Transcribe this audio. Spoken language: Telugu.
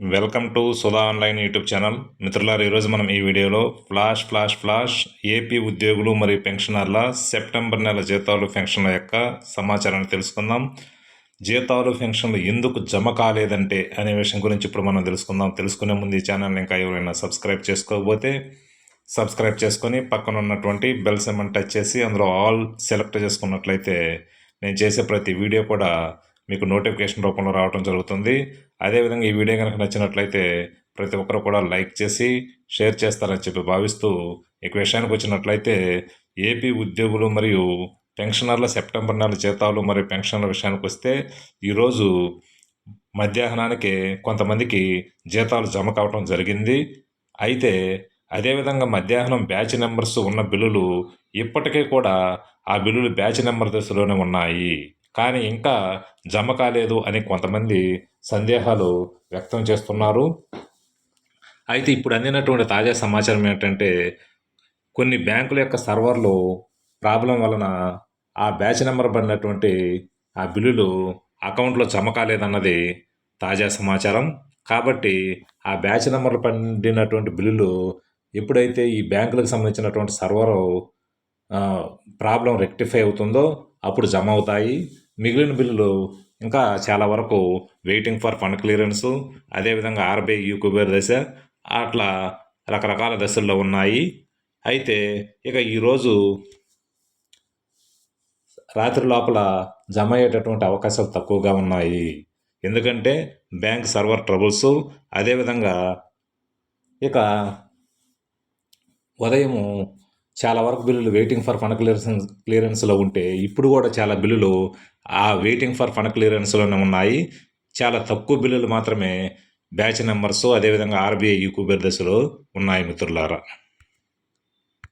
Welcome to Sudha online YouTube channel. మిత్రులారు ఈరోజు మనం ఈ వీడియోలో ఫ్లాష్ ఫ్లాష్ ఫ్లాష్ ఏపీ ఉద్యోగులు మరియు పెన్షనర్ల సెప్టెంబర్ నెల జీతాలు పెన్షన్ల యొక్క సమాచారాన్ని తెలుసుకుందాం. జీతాలు పెన్షన్లు ఎందుకు జమ కాలేదంటే అనే విషయం గురించి ఇప్పుడు మనం తెలుసుకుందాం. తెలుసుకునే ముందు ఈ ఛానల్ని ఇంకా ఎవరైనా సబ్స్క్రైబ్ చేసుకోకపోతే సబ్స్క్రైబ్ చేసుకొని పక్కన ఉన్నటువంటి బెల్ సెమన్ టచ్ చేసి అందులో ఆల్ సెలెక్ట్ చేసుకున్నట్లయితే నేను చేసే ప్రతి వీడియో కూడా మీకు నోటిఫికేషన్ రూపంలో రావడం జరుగుతుంది. అదేవిధంగా ఈ వీడియో కనుక నచ్చినట్లయితే ప్రతి ఒక్కరు కూడా లైక్ చేసి షేర్ చేస్తారని చెప్పి భావిస్తూ ఇక విషయానికి వచ్చినట్లయితే ఏపీ ఉద్యోగులు మరియు పెన్షనర్ల సెప్టెంబర్ నెల జీతాలు మరియు పెన్షన్ల విషయానికి వస్తే ఈరోజు మధ్యాహ్నానికి కొంతమందికి జీతాలు జమ కావడం జరిగింది. అయితే అదేవిధంగా మధ్యాహ్నం బ్యాచ్ నెంబర్స్ ఉన్న బిల్లులు ఇప్పటికీ కూడా ఆ బిల్లులు బ్యాచ్ నెంబర్ దశలోనే ఉన్నాయి. కానీ ఇంకా జమ కాలేదు అని కొంతమంది సందేహాలు వ్యక్తం చేస్తున్నారు. అయితే ఇప్పుడు అందినటువంటి తాజా సమాచారం ఏంటంటే కొన్ని బ్యాంకుల యొక్క సర్వర్లు ప్రాబ్లం వలన ఆ బ్యాచ్ నెంబర్ పడినటువంటి ఆ బిల్లులు అకౌంట్లో జమ కాలేదన్నది తాజా సమాచారం. కాబట్టి ఆ బ్యాచ్ నెంబర్ పడినటువంటి బిల్లులు ఎప్పుడైతే ఈ బ్యాంకులకు సంబంధించినటువంటి సర్వరు ప్రాబ్లం రెక్టిఫై అవుతుందో అప్పుడు జమ అవుతాయి మిగిలిన బిల్లులు ఇంకా చాలా వరకు వెయిటింగ్ ఫర్ ఫండ్ క్లియరెన్స్ అదేవిధంగా ఆర్బీఐ యూ కుబేర్ దశ అట్లా రకరకాల దశల్లో ఉన్నాయి. అయితే ఇక ఈరోజు రాత్రి లోపల జమ అయ్యేటటువంటి అవకాశాలు తక్కువగా ఉన్నాయి. ఎందుకంటే బ్యాంక్ సర్వర్ ట్రబుల్స్ అదేవిధంగా ఇక ఉదయము చాలా వరకు బిల్లులు వెయిటింగ్ ఫర్ ఫండ్ క్లియరెన్స్ క్లియరెన్స్లో ఉంటే ఇప్పుడు కూడా చాలా బిల్లులు ఆ వెయిటింగ్ ఫర్ ఫండ్ క్లియరెన్స్లోనే ఉన్నాయి. చాలా తక్కువ బిల్లులు మాత్రమే బ్యాచ్ నెంబర్స్ అదేవిధంగా ఆర్బీఐ కుబేర్ దశలో ఉన్నాయి మిత్రులారా.